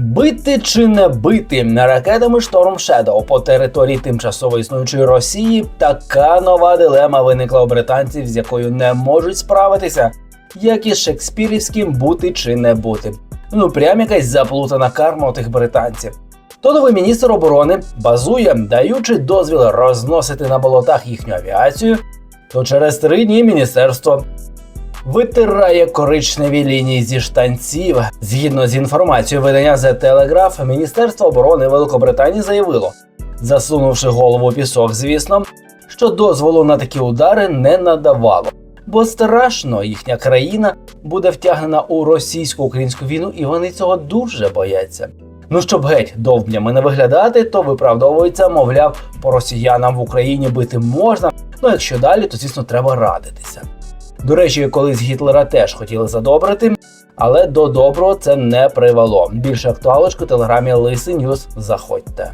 Бити чи не бити ракетами Storm Shadow по території тимчасово існуючої Росії така нова дилема виникла у британців, з якою не можуть справитися, як і шекспірівським бути чи не бути. Ну прям якась заплутана карма у тих британців. То новий міністр оборони базує, даючи дозвіл розносити на болотах їхню авіацію, то через три дні міністерство витирає коричневі лінії зі штанців. Згідно з інформацією видання The Telegraph, Міністерство оборони Великобританії заявило, засунувши голову пісок, звісно, що дозволу на такі удари не надавало. Бо страшно їхня країна буде втягнена у російсько-українську війну, і вони цього дуже бояться. Ну щоб геть довбнями не виглядати, то виправдовується, мовляв, по росіянам в Україні бити можна. Ну якщо далі, то звісно треба радитися. До речі, колись Гітлера теж хотіли задобрити, але до доброго це не привело. Більше актуалочку телеграмі Лисий Ньюс заходьте.